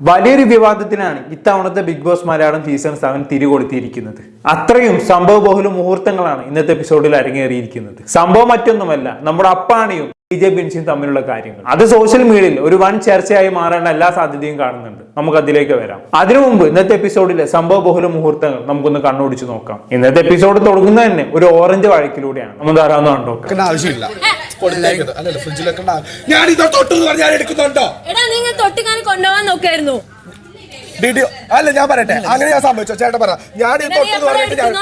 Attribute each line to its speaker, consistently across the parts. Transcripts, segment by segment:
Speaker 1: വലിയൊരു വിവാദത്തിനാണ് ഇത്തവണത്തെ Bigg Boss Malayalam season seven തിരികൊളുത്തിയിരിക്കുന്നത്. അത്രയും സംഭവബഹുല മുഹൂർത്തങ്ങളാണ് ഇന്നത്തെ എപ്പിസോഡിൽ അരങ്ങേറിയിരിക്കുന്നത്. സംഭവം മറ്റൊന്നുമല്ല നമ്മുടെ അപ്പാണിയും ബി ജെ ബിൻസിയും തമ്മിലുള്ള കാര്യങ്ങൾ. അത് സോഷ്യൽ മീഡിയയിൽ ഒരു വൻ ചർച്ചയായി മാറാനുള്ള എല്ലാ സാധ്യതയും കാണുന്നുണ്ട്. നമുക്ക് അതിലേക്ക് വരാം. അതിനു മുമ്പ് ഇന്നത്തെ എപ്പിസോഡിലെ സംഭവ ബഹുല മുഹൂർത്തങ്ങൾ നമുക്കൊന്ന് കണ്ണോടിച്ച് നോക്കാം. ഇന്നത്തെ എപ്പിസോഡ് തുടങ്ങുന്നത് തന്നെ ഒരു ഓറഞ്ച് വഴക്കിലൂടെയാണ്. നമ്മൾ ധാരാളം കണ്ടോക്കാം
Speaker 2: ആവശ്യമില്ല. അല്ലല്ല ഞാൻ ഇത് തൊട്ടു എന്ന് എടുക്കുന്നുണ്ടോ?
Speaker 3: എടാ നിങ്ങൾ കൊണ്ടുപോകാൻ നോക്കായിരുന്നു.
Speaker 2: ഡിഡി അല്ല ഞാൻ പറയട്ടെ. അങ്ങനെ ഞാൻ സംഭവിച്ചോ? ചേട്ടൻ പറ. ഞാൻ തൊട്ടു പറഞ്ഞിട്ട് ഞാൻ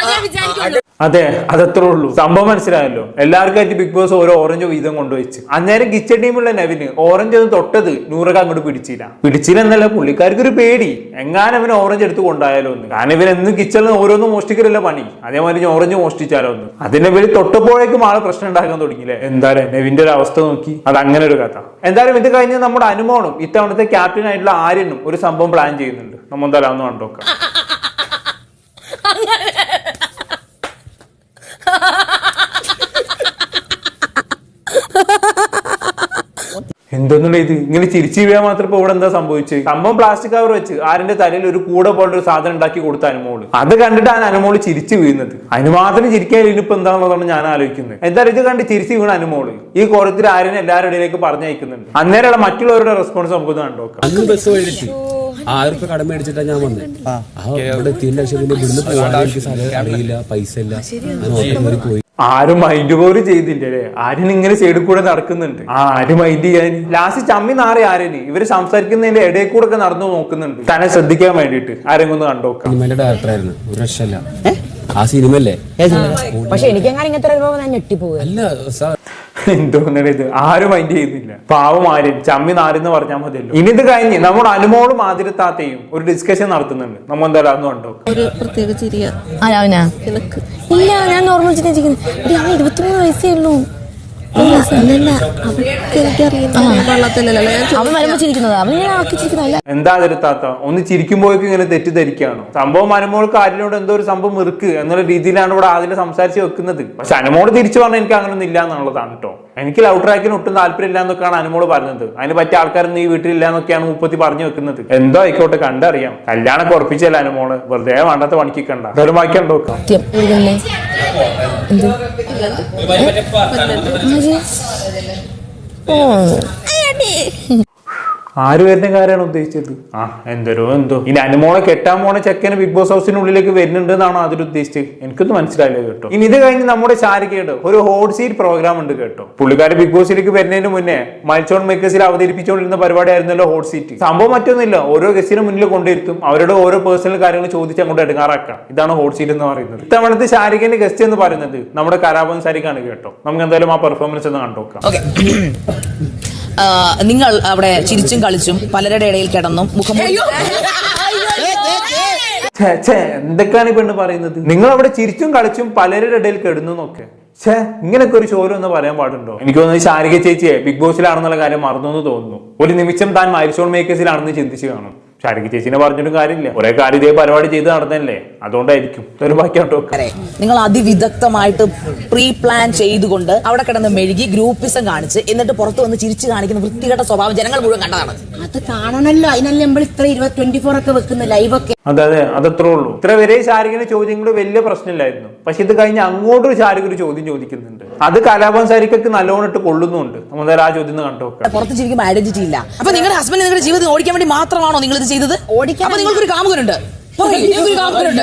Speaker 3: അത്
Speaker 1: അതെ അതത്രേ ഉള്ളൂ. സംഭവം മനസ്സിലായല്ലോ? എല്ലാവർക്കും എല്ലാവർക്കായിട്ട് ബിഗ് ബോസ് ഓരോ ഓറഞ്ചോ വീതം കൊണ്ടുവച്ച്. അന്നേരം കിച്ചൺ ടീമുള്ള നെവിന് ഓറഞ്ച് ഒന്ന് തൊട്ടത് നൂറൊക്കെ അങ്ങോട്ട് പിടിച്ചില്ല. പിടിച്ചില്ല എന്നല്ല പുള്ളിക്കാർക്ക് ഒരു പേടി. എങ്ങാനും അവന് ഓറഞ്ച് എടുത്ത് കൊണ്ടായാലോ ഒന്ന് കാരണം ഇവൻ എന്നും കിച്ചണിൽ ഓരോന്നും മോഷ്ടിക്കലല്ല പണി. അതേമാതിരി ഓറഞ്ച് മോഷ്ടിച്ചാലോ ഒന്ന് അതിന്റെ പേര് തൊട്ടപ്പോഴേക്കും ആളെ പ്രശ്നം ഉണ്ടാക്കാൻ തുടങ്ങിയില്ലേ? എന്തായാലും നെവിന്റെ ഒരു അവസ്ഥ നോക്കി. അത് അങ്ങനെ ഒരു കഥ. എന്തായാലും ഇത് കഴിഞ്ഞ് നമ്മുടെ അനുമോണും ഇത്തവണത്തെ ക്യാപ്റ്റൻ ആയിട്ടുള്ള ആര്യനും ഒരു സംഭവം പ്ലാൻ ചെയ്യുന്നുണ്ട്. നമ്മൾ എന്തായാലും ഒന്ന് കണ്ടോക്കാം. എന്തെന്നുള്ള ഇത്? ഇങ്ങനെ ചിരിച്ചു വീഴാൻ മാത്രം ഇപ്പൊ ഇവിടെ എന്താ സംഭവിച്ചത്? സംഭവം പ്ലാസ്റ്റിക് കവർ വെച്ച് ആരിന്റെ തലയിൽ ഒരു കൂടെ പോലുള്ള ഒരു സാധനം ഉണ്ടാക്കി കൊടുത്ത അനുമോൾ. അത് കണ്ടിട്ടാണ് അനുമോൾ ചിരിച്ചു വീഴുന്നത്. അതിന് മാത്രം ചിരിക്കാൻ ഇനിയിപ്പോ എന്താണെന്നുള്ളതാണ് ഞാൻ ആലോചിക്കുന്നത്. എന്തായാലും ഇത് കണ്ട് ചിരിച്ചു വീണ അനുമോൾ. ഈ കോരത്തിൽ ആരിനെ എല്ലാവരുടെ ഇടയിലേക്ക് പറഞ്ഞയക്കുന്നുണ്ട്. അന്നേരമുള്ള മറ്റുള്ളവരുടെ റെസ്പോൺസ് നമുക്ക് കണ്ടോക്കാം
Speaker 4: ആയിരം രൂപ കടമ മേടിച്ചിട്ടാ ഞാൻ വന്നത് ആ. ഇവിടെ എത്തിയതിന്റെ ശേഷം പിന്നെ ഇവിടുന്ന് പോകാൻ എനിക്ക് സ്ഥലം അറിയില്ല പൈസ ഇല്ല. ഞാൻ ഓട്ടം കയറി പോയി.
Speaker 1: ആരും മൈൻഡ് പോലും ചെയ്തില്ല അല്ലേ? ആര്യൻ ഇങ്ങനെ സൈഡിൽ കൂടെ നടക്കുന്നുണ്ട്. ആ ആരും മൈൻഡ് ചെയ്യാൻ ലാസ്റ്റ് ചമ്മി നാറി ആര്യന്. ഇവർ സംസാരിക്കുന്നതിന്റെ ഇടയിൽ കൂടെ ഒക്കെ നടന്നു നോക്കുന്നുണ്ട്. തന്നെ ശ്രദ്ധിക്കാൻ വേണ്ടിട്ട് ആരെങ്കിലും ഒന്ന് കണ്ടോക്കാം
Speaker 4: സിനിമയുടെ ഡയറക്ടറായിരുന്നു ഒരു രക്ഷല്ല ആ സിനിമല്ലേ
Speaker 5: പക്ഷെ എനിക്കെങ്ങനെ ഇങ്ങനത്തെ ഒരു അനുഭവം ഞാൻ
Speaker 4: അല്ല സാർ
Speaker 1: എന്തോന്നട ഇത് ആരും മൈൻഡ് ചെയ്യുന്നില്ല. പാവം ആരും ചമ്മി നാരെന്ന് പറഞ്ഞാൽ മതിയല്ലോ. ഇനി ഇത് കഴിഞ്ഞ് നമ്മുടെ അനുമോളും ആതിരത്താത്തയും ഒരു ഡിസ്കഷൻ നടത്തുന്നുണ്ട്. നമ്മൾ എന്തായാലും അന്ന് കണ്ടോ
Speaker 6: ഒരു പ്രത്യേക ചിരിയ.
Speaker 5: ഇല്ല ഞാൻ നോർമൽ അവൻ ഇരുപത്തിമൂന്ന് വയസ്സേ ഉള്ളൂ. അവൻ വരുമ്പോ ചിരിക്കുന്നതാ. അവൻ ആക്കി ചിരിക്കുന്നതല്ല
Speaker 1: എന്താ തരുത്താത്ത ഒന്ന് ചിരിക്കുമ്പോഴേക്കും ഇങ്ങനെ തെറ്റിദ്ധരിക്കുകയാണ്? സംഭവം അനുമോൾക്ക് ആരിനോട് എന്തോ ഒരു സംഭവം ഇറുക്ക് എന്നുള്ള രീതിയിലാണ് ഇവിടെ ആദ്യം സംസാരിച്ച് വെക്കുന്നത്. പക്ഷെ അനുമോൾ തിരിച്ചു പറഞ്ഞാൽ എനിക്ക് അങ്ങനൊന്നും ഇല്ല എന്നുള്ളതാണ് കേട്ടോ. എനിക്ക് ലവ് ട്രാക്കിന് ഒട്ടും താല്പര്യം ഇല്ല എന്നൊക്കെയാണ് അനുമോൾ പറഞ്ഞത്. അതിന് പറ്റിയ ആൾക്കാരൊന്നും ഈ വീട്ടിലില്ല എന്നൊക്കെയാണ് മുപ്പത്തി പറഞ്ഞു വെക്കുന്നത്. എന്തോ ആയിക്കോട്ടെ കണ്ടറിയാം. കല്യാണം ഉറപ്പിച്ചല്ല അനുമോൾ? വെറുതെ വേണ്ടാത്ത പണിക്ക് കണ്ട എന്തായാലും ബാക്കി
Speaker 5: ഉണ്ടോ ഓ.
Speaker 1: ആര് വരുന്ന കാര്യമാണ് ഉദ്ദേശിച്ചത്? ആ എന്തോരോ എന്തോ. ഇനി അനുമോളെ കെട്ടാൻ പോണ ചെക്കന് ബിഗ് ബോസ് ഹൗസിനുള്ളിലേക്ക് വരുന്നുണ്ട് എന്നാണോ അതിൽ ഉദ്ദേശിച്ചത്? എനിക്കൊന്നും മനസ്സിലായില്ല കേട്ടോ. ഇനി ഇത് കഴിഞ്ഞ് നമ്മുടെ ശാരികയുടെ ഒരു ഹോട്ട് സീറ്റ് പ്രോഗ്രാം ഉണ്ട് കേട്ടോ. പുള്ളിക്കാരി ബിഗ് ബോസിലേക്ക് വരുന്നതിന് മുന്നേ മൈൽസോൺ മേക്കേഴ്സിൽ അവതരിപ്പിച്ചുകൊണ്ടിരുന്ന പരിപാടിയായിരുന്നല്ലോ ഹോട്ട് സീറ്റ് സംഭവം മറ്റൊന്നുമില്ല. ഓരോ ഗസ്റ്റിന് മുന്നിൽ കൊണ്ടിരുത്തും അവരുടെ ഓരോ പേഴ്സണൽ കാര്യങ്ങൾ ചോദിച്ച് അങ്ങോട്ട് എടുക്കാറാക്കാം ഇതാണ് ഹോട്ട് സീറ്റ് എന്ന് പറയുന്നത്. ഇത്തവണത്തെ ശാരികന്റെ ഗസ്റ്റ് എന്ന് പറയുന്നത് നമ്മുടെ കലാപൻ സാരിക്കാണ് കേട്ടോ. നമുക്ക് എന്തായാലും ആ പെർഫോമൻസ് ഒന്ന് കണ്ടോക്കാം
Speaker 7: ഓക്കെ നിങ്ങൾ അവിടെ ചിരിച്ചും കളിച്ചും പലരുടെ ഇടയിൽ കിടന്നും മുഖം
Speaker 1: എന്തൊക്കെയാണ് ഈ പെണ്ണ് പറയുന്നത്? നിങ്ങൾ അവിടെ ചിരിച്ചും കളിച്ചും പലരുടെ ഇടയിൽ കെടുന്നു എന്നൊക്കെ. ഛേ ഇങ്ങനൊക്കെ ഒരു ചോരം എന്ന് പറയാൻ പാടുണ്ടോ? എനിക്ക് തോന്നുന്നു ശാരിക ചേച്ചിയെ ബിഗ് ബോസിലാണെന്നുള്ള കാര്യം മറന്നു എന്ന് തോന്നുന്നു. ഒരു നിമിഷം താൻ മൈൽസ്റ്റോൺ മേക്കേഴ്സിലാണെന്ന് ചിന്തിച്ചു കാണും. ശാരിക ചേച്ചിനെ പറഞ്ഞിട്ടും കാര്യമില്ല. ഒരേ കാര്യം ഇതേ പരിപാടി ചെയ്ത് നടന്നല്ലേ അതുകൊണ്ടായിരിക്കും.
Speaker 7: നിങ്ങൾ അതിവിദഗ്ധമായിട്ട് പ്രീ പ്ലാൻ ചെയ്തുകൊണ്ട് അവിടെ കിടന്ന് മെഴുകി ഗ്രൂപ്പിസം കാണിച്ച് എന്നിട്ട് പുറത്ത് വന്ന് ചിരിച്ചു കാണിക്കുന്ന വൃത്തികെട്ട സ്വഭാവം ജനങ്ങൾ മുഴുവൻ കണ്ടതാണ്.
Speaker 5: അത് കാണണല്ലോ. അതിനല്ലേ നമ്മൾ ഇത്ര ഇരുപത് ട്വന്റി ഫോർ ഒക്കെ വെക്കുന്ന ലൈവൊക്കെ
Speaker 1: അതെ അതെ. അതത്രേ ഉള്ളൂ. ഇത്ര വരെ ശാരികന് ചോദ്യങ്ങൾ വലിയ പ്രശ്നമില്ലായിരുന്നു. പക്ഷെ ഇത് കഴിഞ്ഞ് അങ്ങോട്ടൊരു ശാരിക ഒരു ചോദ്യം ചോദിക്കുന്നുണ്ട്. അത് കലാപം ശാരിക്കൊക്കെ നല്ലോണം ഇട്ട് കൊള്ളുന്നുണ്ട്. നമ്മൾ ആ ചോദ്യം കണ്ടു
Speaker 7: പുറത്ത് ചിരിക്കുമ്പോൾ ഐഡന്റിറ്റി ഇല്ല. അപ്പൊ നിങ്ങളുടെ ഹസ്ബൻഡ് നിങ്ങളുടെ ജീവിതം ഓടിക്കാൻ വേണ്ടി മാത്രമാണോ നിങ്ങൾ ഇത് ചെയ്തത്
Speaker 5: ഓടിക്കാൻ
Speaker 7: അപ്പൊ നിങ്ങൾക്കൊരു കാമുകനുണ്ട് പറയ്, നിങ്ങൾക്കൊരു കാമുകനുണ്ട്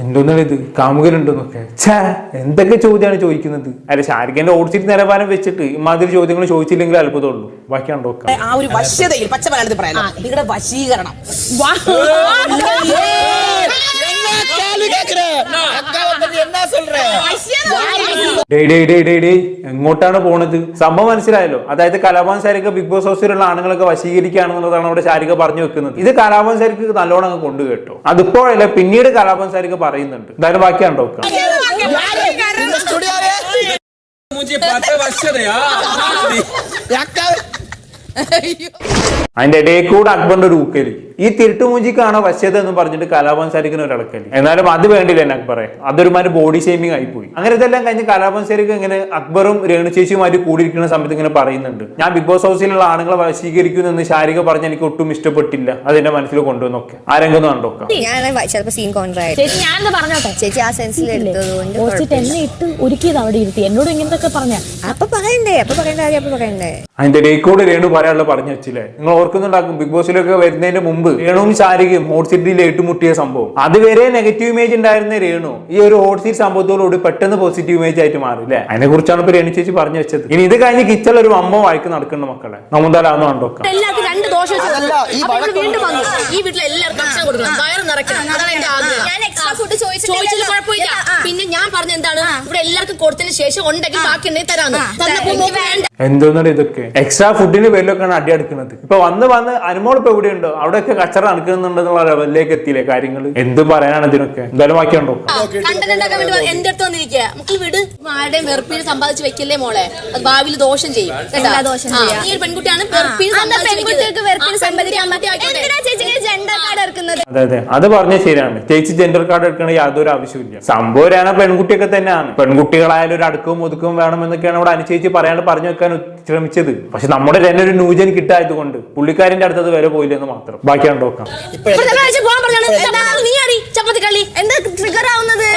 Speaker 1: എന്തോന്നാണ് ഇത് കാമുകനുണ്ടെന്നൊക്കെ ഛേ എന്തൊക്കെ ചോദ്യമാണ് ചോദിക്കുന്നത് അല്ല ഷാരിഖിന്റെ ഓടിച്ചിട്ട് നിലവാരം വെച്ചിട്ട് ഇമാതിരി ചോദ്യങ്ങൾ ചോദിച്ചില്ലെങ്കിൽ അത്ഭുതമുള്ളൂ ബാക്കി കണ്ടോക്കാം
Speaker 7: ആ ഒരു വശ്യതയിൽ പച്ച മലയാളത്തിൽ പറയാം നിങ്ങളുടെ വശീകരണം
Speaker 1: ഡേ എങ്ങോട്ടാണ് പോണത്? സംഭവം മനസ്സിലായല്ലോ. അതായത് കലാഭവൻ സാരിക്ക് ബിഗ് ബോസ് ഹൗസിലുള്ള ആണുങ്ങളൊക്കെ വശീകരിക്കുകയാണെന്നുള്ളതാണ് അവിടെ ശാരിക പറഞ്ഞു വെക്കുന്നത്. ഇത് കലാഭവൻ ശാരിക്ക് നല്ലോണം അങ്ങ് കൊണ്ടു കേട്ടോ. അതിപ്പോഴല്ല പിന്നീട് കലാഭവൻ സാരിക്ക് പറയുന്നുണ്ട്. എന്തായാലും ബാക്കി കണ്ടോക്കാം അതിന്റെ ഇടയിൽ കൂടെ അക്ബറിന്റെ ഒരു ഊക്കലി. ഈ തിരുട്ടുമൂഞ്ചിക്കാണോ വശ്യത എന്ന് പറഞ്ഞിട്ട് കലാപം സാരിക്കുന്ന ഒരടക്കൽ. എന്നാലും അത് വേണ്ടില്ല എന്നെ അക്ബറെ. അതൊരുമാര് ബോഡി ഷേമിംഗ് ആയിപ്പോയി. പോയി അങ്ങനെ ഇതെല്ലാം കഴിഞ്ഞ് കലാപം സാരിക്ക് ഇങ്ങനെ അക്ബറും രേണു ചേച്ചിയുമായിട്ട് കൂടിയിരിക്കുന്ന സമയത്ത് ഇങ്ങനെ പറയുന്നുണ്ട്. ഞാൻ ബിഗ് ബോസ് ഹൗസിലുള്ള ആണുങ്ങളെ വശീകരിക്കുന്നു എന്ന് ശാരിക പറഞ്ഞ എനിക്ക് ഒട്ടും ഇഷ്ടപ്പെട്ടില്ല. അതെന്റെ മനസ്സിൽ കൊണ്ടുവന്നൊക്കെ.
Speaker 8: ആ പറയണ്ടേ?
Speaker 1: അതിന്റെ ഇടയിൽ കൂടെ രേണു പറയാനുള്ള പറഞ്ഞു വെച്ചില്ലേ? നിങ്ങൾ ഓർക്കുന്നുണ്ടാക്കും ബിഗ് ബോസിലൊക്കെ വരുന്നതിന് മുമ്പ് രേണുവും ശാരികയും ഹോട്ട് സീറ്റിൽ ഏറ്റുമുട്ടിയ സംഭവം. അതുവരെ നെഗറ്റീവ് ഇമേജ് ഉണ്ടായിരുന്ന രേണു ഈ ഒരു ഹോട്ട് സീറ്റ് സംഭവത്തോടുകൂടി പെട്ടെന്ന് പോസിറ്റീവ് ഇമേജ് ആയിട്ട് മാറി അല്ലേ അതിനെ കുറിച്ചാണ് ഇപ്പൊ രേണു ചേച്ചി പറഞ്ഞു വെച്ചത്. ഇനി ഇത് കഴിഞ്ഞ് കിച്ചൽ ഒരു അമ്മ വായിക്ക് നടക്കുന്ന മക്കളെ. നമ്മന്താലാന്ന് കണ്ടോ
Speaker 3: എല്ലാവർക്കും രണ്ട് ദോഷം വീണ്ടും വന്നു. ഈ വീട്ടിലെ എല്ലാവർക്കും ഭക്ഷണം കൊടുക്കണം. വയറ് നിറയ്ക്കണം. അതാണ് എന്റെ ആഗ്രഹം.
Speaker 8: ഞാൻ എക്സ്ട്രാ ഫുഡ്.
Speaker 3: ചോദിച്ചതിൽ കുഴപ്പമില്ല. പിന്നെ ഞാൻ പറഞ്ഞ എന്താണ്? ഇവിടെ എല്ലാവർക്കും കൊടുത്തതിന് ശേഷം ഉണ്ടെങ്കിൽ ബാക്കി ഉണ്ടെങ്കിൽ തരാന്ന്.
Speaker 1: എന്തോന്നാണ് ഇതൊക്കെ? എക്സ്ട്രാ ഫുഡിന് പേരിലൊക്കെയാണ് അടി അടുക്കുന്നത് ഇപ്പൊ വന്ന് വന്ന് അനുമോൾ ഇപ്പൊ എവിടെയുണ്ടോ? അവിടെയൊക്കെ കച്ചറ നടക്കുന്നുണ്ടെന്നുള്ള ലെവലിലേക്ക് എത്തിയില്ലേ കാര്യങ്ങൾ എന്ത് പറയാനാണ് ഇതിനൊക്കെ? എന്തായാലും ബാക്കിയുണ്ടോ
Speaker 3: ഉണ്ടോ എന്റെ അടുത്ത് വന്നിരിക്കുക നമുക്ക് വിട് ആരുടെയും വെറുപ്പീര് സമ്പാദിച്ച് വെക്കല്ലേ മോളെ? അത് ഭാവിയിൽ ദോഷം ചെയ്യും. കേട്ടാ?
Speaker 8: ദോഷം
Speaker 3: ഒരു പെൺകുട്ടിയാണ്
Speaker 8: പെൺകുട്ടികൾക്ക്. വെറുപ്പിന് ഇറക്കുന്നത്
Speaker 1: അതെ അതെ. അത് പറഞ്ഞ ശരിയാണ്. ചേച്ചി ജെൻഡർ കാർഡ് എടുക്കണ യാതൊരു ആവശ്യമില്ല സംഭവം പെൺകുട്ടിയൊക്കെ തന്നെയാണ്. പെൺകുട്ടികളായാലും ഒരു അടുക്കവും ഒതുക്കവും വേണമെന്നൊക്കെയാണ് ഇവിടെ അനുചേച്ചി പറയാണ്ട് പറഞ്ഞു വെക്കാൻ ശ്രമിച്ചത് പക്ഷെ നമ്മുടെ തന്നെ ഒരു ന്യൂജൻ കിട്ടായത് കൊണ്ട് പുള്ളിക്കാരന്റെ അടുത്തത് വരെ പോയില്ലെന്ന് മാത്രം ബാക്കിയാണ് നോക്കാം
Speaker 8: എന്താ ട്രിഗർ ആവുന്നത്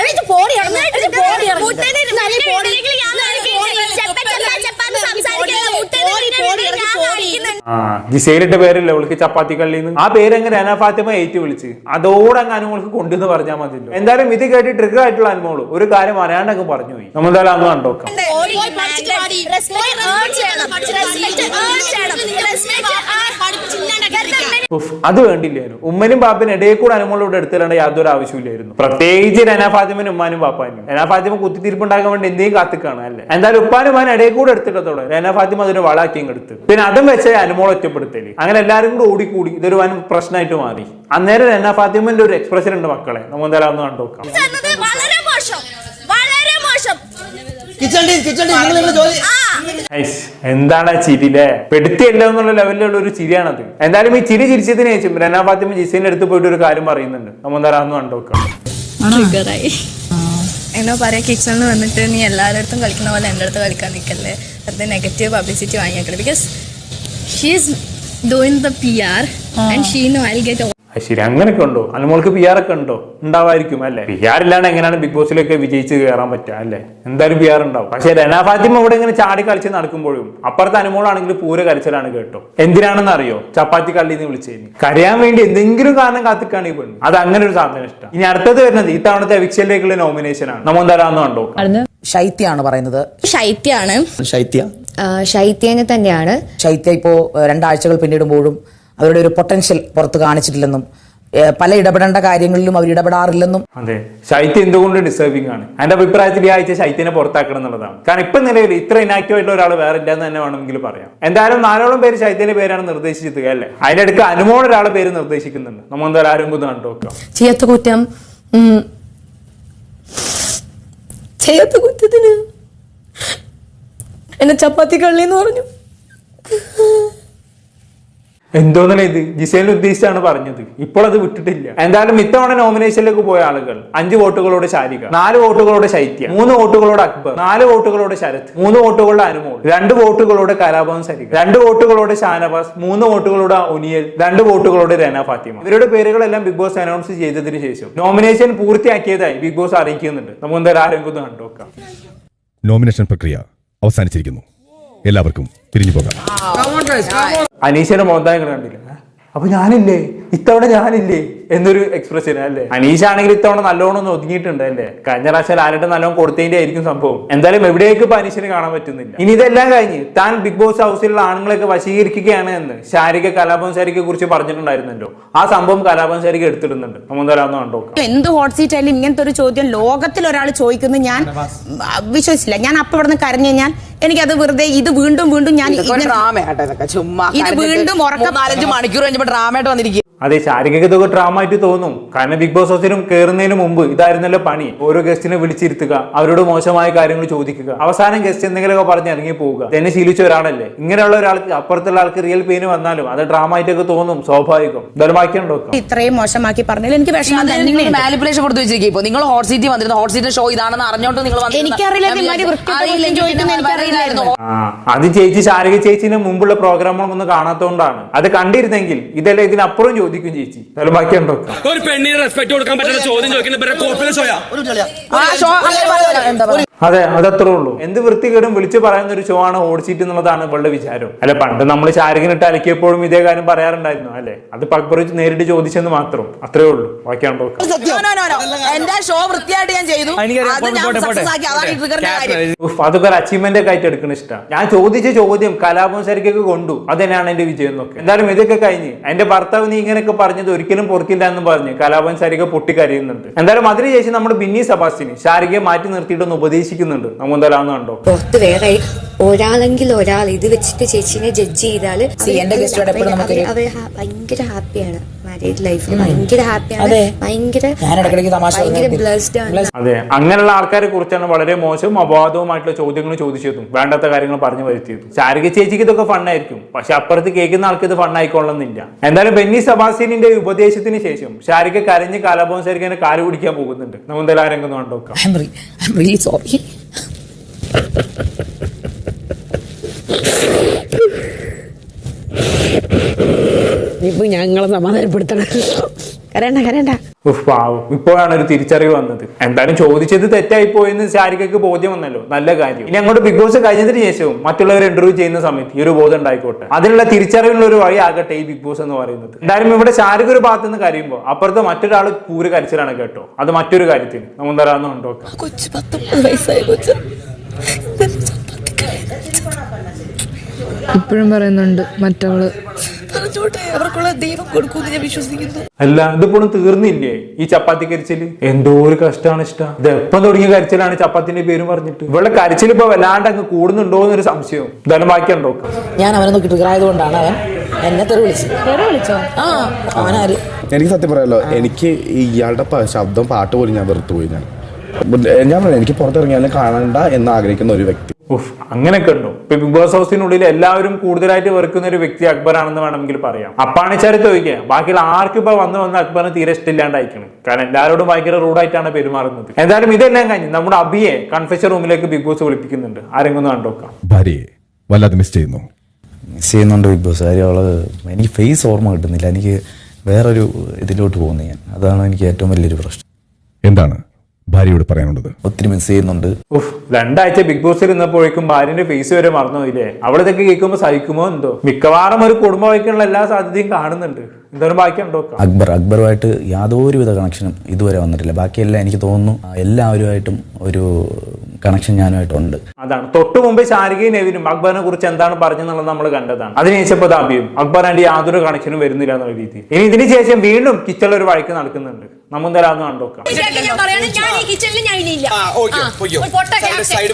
Speaker 1: ജിസേലിട്ട പേരല്ലേ അവൾക്ക് ചപ്പാത്തി കള്ളി ആ പേര് അങ്ങനെ അന ഫാത്തിമ ഏറ്റു വിളിച്ച്? അതോടെ അങ്ങ് അനുമോൾക്ക് കൊണ്ടുവന്ന് പറഞ്ഞാൽ മതിയല്ലോ. എന്തായാലും ഇത് കേട്ടി ട്രിഗർ ആയിട്ടുള്ള അനുമോൾ ഒരു കാര്യം അറിയാണ്ടൊക്കെ പറഞ്ഞു പോയി. നമ്മൾ എന്തായാലും അന്ന് കണ്ടോക്കാം
Speaker 3: പോടി,
Speaker 1: അത് വേണ്ടില്ലായിരുന്നു. ഉമ്മനും പാപ്പനും ഇടയിൽ കൂടെ അനുമോളോട് എടുത്തിടേണ്ട യാതൊരു ആവശ്യമില്ലായിരുന്നു പ്രത്യേകിച്ച് രനാ ഫാത്തിമനും ഉമ്മാനും പാപ്പാനും രനാ ഫാത്തിമ കുത്തിത്തിരിപ്പുണ്ടാക്കാൻ വേണ്ടി എന്തെങ്കിലും കാത്തിക്കാണ് അല്ലേ? എന്തായാലും ഉപ്പാനും ഉമ്മാനും ഇടയിൽ കൂടെ എടുത്തിട്ടത്തോടെ രനാ ഫാത്തിമ അതിന് വളാക്കിയും എടുത്ത്. പിന്നെ അതും വെച്ച അനുമോൾ ഒറ്റപ്പെടുത്തൽ. അങ്ങനെ എല്ലാവരും കൂടെ ഓടിക്കൂടി ഇതൊരു വൻ പ്രശ്നമായിട്ട് മാറി. അന്നേരം രനാ ഒരു എക്സ്പ്രഷൻ ഉണ്ട് മക്കളെ. നമ്മൾ എന്തായാലും ഒന്ന് കണ്ടോക്കാം
Speaker 8: എന്നത്
Speaker 9: കിച്ചൺ ടീം കിച്ചൺ ടീം നിങ്ങൾ നിങ്ങൾ ജോലി
Speaker 1: ഐസ്, എന്താണ് ആ ചിരിലേ പെടുത്തിയല്ലോ എന്നുള്ള ലെവലിലുള്ള ഒരു ചിരിയാണത്. എന്തായാലും ഈ ചിരി ചിരിച്ചതിന് ശേഷം രനാ ഫാത്തിമ ജിസീന്റെ അടുത്ത് പോയിട്ട് ഒരു കാര്യം പറയുന്നുണ്ട്. നമ്മൾ എന്തായാലും ഒന്ന് കണ്ടോക്കാം
Speaker 10: എന്നോ പറയാ കിച്ചണിൽ വന്നിട്ട് നീ എല്ലാവരുടെ കളിക്കണ കളിക്കുന്ന പോലെ എന്റെ അടുത്ത് കളിക്കാൻ നിൽക്കല്ലേ അത് negative publicity വാങ്ങിയേക്കല്ലേ because she is doing the P R and she know I get
Speaker 1: അത് ശരി അങ്ങനെയൊക്കെ ഉണ്ടോ? അനുമോൾക്ക് പി ആർ ഒക്കെ ഉണ്ടോ? ഉണ്ടാവായിരിക്കും അല്ലേ? പി ആർ ഇല്ലാണ്ട് എങ്ങനെയാണ് ബിഗ് ബോസിലൊക്കെ വിജയിച്ച് കയറാൻ പറ്റുക അല്ലേ? എന്തായാലും പി ആർ ഉണ്ടാവും. പക്ഷേ രനാ ഫാത്തിമ ഇവിടെ ഇങ്ങനെ ചാടി കളിച്ച് നടക്കുമ്പോഴും അപ്പുറത്തെ അനുമോളാണെങ്കിൽ പൂര കരച്ചിലാണ് കേട്ടോ. എന്തിനാണെന്ന് അറിയോ ചപ്പാത്തി കള്ളിന്ന് എന്ന് വിളിച്ചതിന് കരയാൻ വേണ്ടി എന്തെങ്കിലും കാരണം കാത്തിക്കാണ് ഈ പെണ്ണ്. അത് അങ്ങനെ ഒരു സാധനം ഇഷ്ടം. ഇനി അടുത്തത് വരുന്നത് ഈ ഇത്തവണത്തെ എവിക്ഷനിലേക്കുള്ള നോമിനേഷൻ ആണ് നമ്മൾ എന്തായാലും കണ്ടോ
Speaker 7: ശൈത്യാണ് പറയുന്നത്.
Speaker 10: ശൈത്യാണ്
Speaker 9: ശൈത്യ.
Speaker 8: ശൈത്യനെ തന്നെയാണ്.
Speaker 7: ശൈത്യ ഇപ്പോ രണ്ടാഴ്ചകൾ പിന്നിടുമ്പോഴും അവരുടെ ഒരു പൊട്ടൻഷ്യൽ പുറത്ത് കാണിച്ചിട്ടില്ലെന്നും പല ഇടപെടേണ്ട കാര്യങ്ങളിലും അവർ ഇടപെടാറില്ലെന്നും.
Speaker 1: അതെ. ശൈത്യം എന്തുകൊണ്ട് ഡിസേർവിംഗ് ആണ്? എന്റെ അഭിപ്രായത്തിൽ ഈ ആഴ്ച ശൈത്യനെ പുറത്താക്കണം എന്നുള്ളതാണ്. കാരണം ഇപ്പൊ നിലയിൽ ഇത്ര ഇനാക്റ്റീവ് ആയിട്ടുള്ള ഒരാൾ വേറെ ഇല്ലാന്ന് തന്നെ വേണമെങ്കിൽ പറയാം. എന്തായാലും നാലോളം പേര് ശൈത്യന്റെ പേരാണ് നിർദ്ദേശിച്ചത് അല്ലേ? അതിന്റെ അടുക്ക് അനുമോൾ ഒരാളെ പേര് നിർദ്ദേശിക്കുന്നുണ്ട്. നമ്മൾ എന്തായാലും ആരും ഒന്ന് കണ്ടുനോക്കാം
Speaker 6: ചെയ്യാത്ത കുറ്റം ചെയ്യാത്ത കുറ്റത്തിന് എന്നെ ചപ്പാത്തി കള്ളി എന്ന് പറഞ്ഞു.
Speaker 1: എന്തോന്നല്ലേ ഇത്? ജിസേലിന് ഉദ്ദേശിച്ചാണ് പറഞ്ഞത്. ഇപ്പോൾ അത് വിട്ടിട്ടില്ല. എന്തായാലും ഇത്തവണ നോമിനേഷനിലേക്ക് പോയ ആളുകൾ അഞ്ച് വോട്ടുകളോട് ശാരിക നാല് വോട്ടുകളോട് ശൈത്യ മൂന്ന് വോട്ടുകളോട് അക്ബർ നാല് വോട്ടുകളോട് ശരത് മൂന്ന് വോട്ടുകളുടെ അനുമോൾ രണ്ട് വോട്ടുകളോട് കലാഭവൻ സരിക രണ്ട് വോട്ടുകളോട് ഷാനവാസ് മൂന്ന് വോട്ടുകളോട് ഒനിയൽ രണ്ട് വോട്ടുകളോട് രന ഫാത്തിമ. ഇവരുടെ പേരുകളെല്ലാം ബിഗ് ബോസ് അനൗൺസ് ചെയ്തതിന് ശേഷം നോമിനേഷൻ പൂർത്തിയാക്കിയതായി ബിഗ് ബോസ് അറിയിക്കുന്നുണ്ട്. നമുക്ക് എന്തായാലും ആരെങ്കിലും ഒന്ന് കണ്ടുനോക്കാം.
Speaker 11: നോമിനേഷൻ പ്രക്രിയ അവസാനിച്ചിരിക്കുന്നു. എല്ലാവർക്കും പിരിഞ്ഞു പോകാം.
Speaker 1: അനീഷയുടെ മോന്തായം കണ്ടില്ല? അപ്പൊ ഞാനില്ലേ? ഇത്തവണ ഞാനില്ലേ? എന്നൊരു എക്സ്പ്രഷൻ അല്ലേ? അനീഷ ആണെങ്കിൽ ഇത്തവണ നല്ലോണം ഒന്ന് ഒതുങ്ങിയിട്ടുണ്ട് അല്ലേ? കഴിഞ്ഞ പ്രാവശ്യം ആരുടെ നല്ലോണം കൊടുത്തതിന്റെ ആയിരിക്കും സംഭവം. എന്തായാലും എവിടേക്ക് ഇപ്പൊ അനീഷിനെ കാണാൻ പറ്റുന്നില്ല? ഇനി ഇതെല്ലാം കഴിഞ്ഞ് താൻ ബിഗ് ബോസ് ഹൗസിലുള്ള ആണുങ്ങളെയൊക്കെ വശീകരിക്കുകയാണ് എന്ന് ശാരിക കലാപം ശാരിക്കെ കുറിച്ച് പറഞ്ഞിട്ടുണ്ടായിരുന്നല്ലോ. ആ സംഭവം കലാപം ശാരിക എടുത്തിടുന്നുണ്ട്. നമ്മൾ കണ്ടോ
Speaker 5: എന്ത് ഹോട്ട് സീറ്റ് ആയാലും ഇങ്ങനത്തെ ഒരു ചോദ്യം ലോകത്തിൽ ഒരാൾ ചോദിക്കുന്നു. ഞാൻ വിശ്വസിച്ചില്ല. ഞാൻ അപ്പൊ ഇവിടെ കരഞ്ഞു കഴിഞ്ഞാൽ എനിക്കത് വെറുതെ ഇത് വീണ്ടും വീണ്ടും ഞാൻ
Speaker 7: ഡ്രാമ കേട്ടോ ഇതൊക്കെ. ചുമ്മാ
Speaker 5: ഇത് വീണ്ടും ഉറക്കം-
Speaker 7: നാലഞ്ച് മണിക്കൂർ കഴിഞ്ഞപ്പോ ഡ്രാമയായിട്ട് വന്നിരിക്കും
Speaker 1: അതെ ശാരീരികതൊക്കെ ഇതൊക്കെ ഡ്രാമ ആയിട്ട് തോന്നും. കാരണം ബിഗ് ബോസ് ഹൗസിലും കയറുന്നതിന് മുമ്പ് ഇതായിരുന്നല്ലോ പണി. ഓരോ ഗസ്റ്റിനെ വിളിച്ചിരുത്തുക അവരോട് മോശമായ കാര്യങ്ങൾ ചോദിക്കുക. അവസാനം ഗസ്റ്റ് എന്തെങ്കിലുമൊക്കെ പറഞ്ഞ് ഇറങ്ങി പോവുക. തന്നെ ശീലിച്ച ഒരാളല്ലേ? ഇങ്ങനെയുള്ള ഒരാൾക്ക് അപ്പുറത്തുള്ള ആൾക്ക് റിയൽ പെയിന് വന്നാലും അത് ഡ്രാമ ആയിട്ടൊക്കെ തോന്നും സ്വാഭാവികം. ബാക്കിയുണ്ടോ
Speaker 5: ഇത്രയും മോശമാക്കി പറഞ്ഞാൽ എനിക്ക്
Speaker 7: മാനിപ്പുലേഷൻ കൊടുത്തു വെച്ചിരിക്കും ഇപ്പൊ നിങ്ങൾ ഹോട്ട് സീറ്റ് വന്നിരുന്നു. ഹോട്ട് സീറ്റ് ഷോ ഇതാണെന്ന് അറിഞ്ഞോണ്ട് നിങ്ങൾ
Speaker 5: എനിക്കറിയില്ല, ഇതുമാതിരി വൃത്തികെട്ട question ചോദിക്കുന്നത് എനിക്കറിയില്ലായിരുന്നു.
Speaker 1: ആ അത് ചേച്ചി ശാരീരിക ചേച്ചിന് മുമ്പുള്ള പ്രോഗ്രാമുകളൊന്നും കാണാത്തതുകൊണ്ടാണ് അത് കണ്ടിരുന്നെങ്കിൽ ഇതെല്ലാം ഇതിനപ്പുറം ചോദിക്കും ചേച്ചി. എന്നാലും ബാക്കിയുണ്ടോ?
Speaker 2: ഒരു പെണ്ണിന് റെസ്പെക്ട് കൊടുക്കാൻ പറ്റുന്ന ചോദ്യം ചോദിക്കുന്ന
Speaker 1: അതെ അതത്രേ ഉള്ളൂ. എന്ത് വൃത്തികേടും വിളിച്ചു പറയുന്ന ഒരു ഷോ ആണ് ഓടിച്ചിട്ട് എന്നുള്ളതാണ് ഇവളുടെ വിചാരം. അല്ല പണ്ട് നമ്മൾ ചാരകനിട്ട് അലക്കിയപ്പോഴും ഇതേ കാര്യം പറയാറുണ്ടായിരുന്നു അല്ലെ? അത് പക്പറിച്ച് നേരിട്ട് ചോദിച്ചെന്ന് മാത്രം അത്രേ ഉള്ളൂ.
Speaker 7: ബാക്കിയാണ്. എന്റെ ഷോ വൃത്തിയായിട്ട് ഞാൻ ചെയ്തു.
Speaker 1: അതൊക്കെ ഒരു അച്ചീവ്മെന്റ് ഒക്കെ ആയിട്ട് എടുക്കണ ഇഷ്ടം. ഞാൻ ചോദിച്ച ചോദ്യം കലാപം ശരിക്കൊക്കെ കൊണ്ടു. അത് തന്നെയാണ് എന്റെ വിജയം എന്നൊക്കെ. എന്തായാലും ഇതൊക്കെ കഴിഞ്ഞ് എന്റെ ഭർത്താവ് നീ ഇങ്ങനെയൊക്കെ പറഞ്ഞത് ഒരിക്കലും പൊറുക്കില്ല എന്ന് പറഞ്ഞ് കലാപം ശരിക്കും പൊട്ടിക്കരയുന്നുണ്ട്. എന്തായാലും അതിനുശേഷം നമ്മുടെ ബിന്നി സബാസ്റ്റിന് ശാരികയെ മാറ്റി നിർത്തിയിട്ടൊന്ന് ഉപദേശിക്കുന്നുണ്ട് നമ്മൾ എന്തായാലും കണ്ടോ
Speaker 6: പുറത്ത് വേറെ ഒരാളെങ്കിൽ ഒരാൾ ഇത് വെച്ചിട്ട് ചേച്ചിനെ ജഡ്ജ്
Speaker 7: നമുക്കൊരു-
Speaker 6: അവർ ഭയങ്കര ഹാപ്പിയാണ്. മാരീഡ് ലൈഫിൽ ഭയങ്കര ഹാപ്പിയാണ്.
Speaker 7: അതെ.
Speaker 6: ഭയങ്കര
Speaker 7: തമാശ
Speaker 6: ഭയങ്കര ബ്ലസ്ഡ് ആണ്.
Speaker 1: അതെ. അങ്ങനെയുള്ള ആൾക്കാരെ കുറിച്ചാണ് വളരെ മോശവും അപവാദവുമായിട്ടുള്ള ചോദ്യങ്ങൾ ചോദിച്ചതും വേണ്ടാത്ത കാര്യങ്ങൾ പറഞ്ഞു വരുത്തിയതും. ശാരിക ചേച്ചിക്ക് ഇതൊക്കെ ഫണ്ണായിരിക്കും പക്ഷെ അപ്പുറത്ത് കേൾക്കുന്ന ആൾക്ക് ഇത് ഫണ്ണായിക്കൊള്ളുന്നില്ല എന്തായാലും ബെന്നി സബാസിനിന്റെ ഉപദേശത്തിന് ശേഷം ശാരിക കരഞ്ഞ് കാലബോൻ ശാരികനെ കാൽ പിടിക്കാൻ പോകുന്നുണ്ട്. നമ്മൾ എന്തായാലും ആരെങ്കിലും കണ്ടോക്കാം
Speaker 7: ഐ എം റിയലി സോറി
Speaker 6: ഇപ്പൊ ഞങ്ങളെ സമാധാനപ്പെടുത്തണം. കരണ്ട കരണ്ട
Speaker 1: ഇപ്പോഴാണ് ഒരു തിരിച്ചറിവ് വന്നത്. എന്തായാലും ചോദിച്ചത് തെറ്റായി പോയെന്ന് ശാരികക്ക് ബോധ്യം വന്നല്ലോ. നല്ല കാര്യം. ഇനി അങ്ങോട്ട് ബിഗ് ബോസ് കഴിഞ്ഞതിന് ശേഷവും മറ്റുള്ളവർ ഇന്റർവ്യൂ ചെയ്യുന്ന സമയത്ത് ഈ ഒരു ബോധം ഉണ്ടായിക്കോട്ടെ. അതിനുള്ള തിരിച്ചറിവുള്ള ഒരു വഴി ആകട്ടെ ഈ ബിഗ് ബോസ് എന്ന് പറയുന്നത്. എന്തായാലും ഇവിടെ ശാരിക ഒരു ഭാഗത്ത് നിന്ന് കരയുമ്പോൾ അപ്പുറത്ത് മറ്റൊരാൾ കൂര് കരച്ചിലാണ് കേട്ടോ. അത് മറ്റൊരു കാര്യത്തിന്. നമ്മൾ തരാമെന്ന് കണ്ടോക്കാം
Speaker 6: കൊച്ചു. പത്തൊമ്പത് വയസ്സായ കൊച്ചു?
Speaker 10: ഇപ്പോഴും പറയുന്നുണ്ട് മറ്റവൾ
Speaker 6: പറഞ്ഞോട്ടെ അവർക്കുള്ള ദൈവം കൊടുക്കുമെന്ന് ഞാൻ വിശ്വസിക്കുന്നു.
Speaker 1: അല്ല ഇതിപ്പോഴും തീർന്നില്ലേ? ഈ ചപ്പാത്തി കരിച്ചിൽ? എന്തോ ഒരു കഷ്ടമാണ് ഇഷ്ടം. ഇത് എപ്പം തുടങ്ങിയ കരിച്ചിലാണ് ചപ്പാത്തിന്റെ പേരും പറഞ്ഞിട്ട്? ഇവിടെ കരിച്ചിൽ ഇപ്പൊ വല്ലാണ്ട് അങ്ങ് കൂടുന്നുണ്ടോ എന്നൊരു സംശയം എന്തായാലും ബാക്കിയുണ്ടോ
Speaker 7: ഞാൻ അവനെ നോക്കി ട്രിഗർ ആയതുകൊണ്ടാണ് അവൻ എന്നെ തെറി തെറി വിളിച്ചോ? ആ അവനാര്?
Speaker 2: എനിക്ക് സത്യം പറയാലോ എനിക്ക് ഇയാളുടെ ശബ്ദം പാട്ട് പോലും ഞാൻ വെറുത്തു പോയി ഞാൻ. ഞാൻ പറയാം എനിക്ക് പുറത്തിറങ്ങിയാലും കാണണ്ട എന്ന് ആഗ്രഹിക്കുന്ന ഒരു വ്യക്തി.
Speaker 1: ഉഫ് അങ്ങനെ ഉണ്ടോ ഇപ്പൊ ബിഗ് ബോസ് ഹൗസിനുള്ളിൽ എല്ലാവരും കൂടുതലായിട്ട് വെറുക്കുന്ന ഒരു വ്യക്തി അക്ബർ ആണെന്ന് വേണമെങ്കിൽ പറയാം. അപ്പാണിച്ചാരി ചോദിക്കുക ബാക്കിയുള്ള ആർക്കും ഇപ്പൊ വന്ന് വന്ന് അക്ബറിന് തീരെ ഇഷ്ടമില്ലാണ്ടായിരിക്കണം കാരണം എല്ലാവരോടും ഭയങ്കര റൂഡായിട്ടാണ് പെരുമാറുന്നത്. എന്തായാലും ഇതെല്ലാം കഴിഞ്ഞ് നമ്മുടെ അബിയെ കൺഫെഷൻ റൂമിലേക്ക് ബിഗ് ബോസ് വിളിപ്പിക്കുന്നുണ്ട്. ആരെങ്കിലും ഒന്ന് കണ്ടോക്കാം
Speaker 11: ഭാര്യയെ വല്ലാതെ മിസ് ചെയ്യുന്നു.
Speaker 12: മിസ് ചെയ്യുന്നുണ്ട് ബിഗ് ബോസ് കാര്യം അവൾ എനിക്ക് ഫേസ് ഓർമ്മ കിട്ടുന്നില്ല. എനിക്ക് വേറൊരു ഇതിലോട്ട് പോകുന്നു ഞാൻ. അതാണ് എനിക്ക് ഏറ്റവും വലിയൊരു പ്രശ്നം.
Speaker 11: എന്താണ്? ഭാര്യയോട് പറയാനുള്ളത്.
Speaker 12: ഒത്തിരി മിസ് ചെയ്യുന്നുണ്ട്.
Speaker 1: ഉഫ് രണ്ടാഴ്ച ബിഗ് ബോസിൽ ഇരുന്നപ്പോഴേക്കും ഭാര്യന്റെ ഫേസ് വരെ മറന്നു ഇല്ലേ അവളിതൊക്കെ കേൾക്കുമ്പോൾ സഹിക്കുമോ എന്തോ? മിക്കവാറും ഒരു കുടുംബ വൈക്കുള്ള എല്ലാ സാധ്യതയും കാണുന്നുണ്ട്. എന്തായാലും ബാക്കി ഉണ്ടോക്കാം
Speaker 12: അക്ബർ അക്ബറുമായിട്ട് യാതൊരുവിധ കണക്ഷനും ഇതുവരെ വന്നിട്ടില്ല. ബാക്കിയെല്ലാം എനിക്ക് തോന്നുന്നു എല്ലാവരുമായിട്ടും ഒരു കണക്ഷൻ ഞാനുമായിട്ടുണ്ട്.
Speaker 1: അതാണ്. തൊട്ടു മുമ്പ് ശാരികയും നെവിനും അക്ബറിനെ കുറിച്ച് എന്താണ് പറഞ്ഞെന്നുള്ളത് നമ്മൾ കണ്ടതാണ്. അതിനുശേഷം ദാബിയും. അക്ബർ ആൻഡ് യാതൊരു കണക്ഷനും വരുന്നില്ല എന്നുള്ള രീതി ഇനി ഇതിന് ശേഷം വീണ്ടും കിച്ചൺ ഒരു വഴിക്ക് നടക്കുന്നുണ്ട്.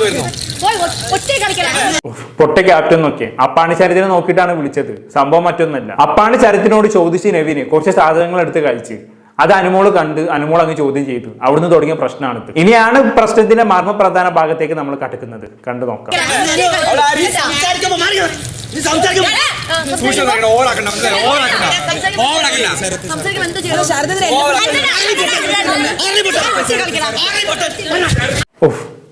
Speaker 2: വരുന്നോ?
Speaker 3: പോയി ഒറ്റ കളിക്കണം
Speaker 1: ഉഫ്, പൊട്ട ക്യാപ്റ്റൻ നോക്കിയേ. അപ്പാണി ശരത്തിനെ നോക്കിയിട്ടാണ് വിളിച്ചത്. സംഭവം മറ്റൊന്നല്ല. അപ്പാണി ശരത്തിനോട് ചോദിച്ച് നവീന് കുറച്ച് സാധനങ്ങൾ എടുത്ത് കഴിച്ച്. അത് അനുമോൾ കണ്ട് അനുമോൾ അങ്ങ് ചോദ്യം ചെയ്തു. അവിടുന്ന് തുടങ്ങിയ പ്രശ്നമാണിത് ഇനിയാണ് പ്രശ്നത്തിന്റെ മർമ്മപ്രധാന ഭാഗത്തേക്ക് നമ്മൾ കടക്കുന്നത്. കണ്ടു നോക്കാം.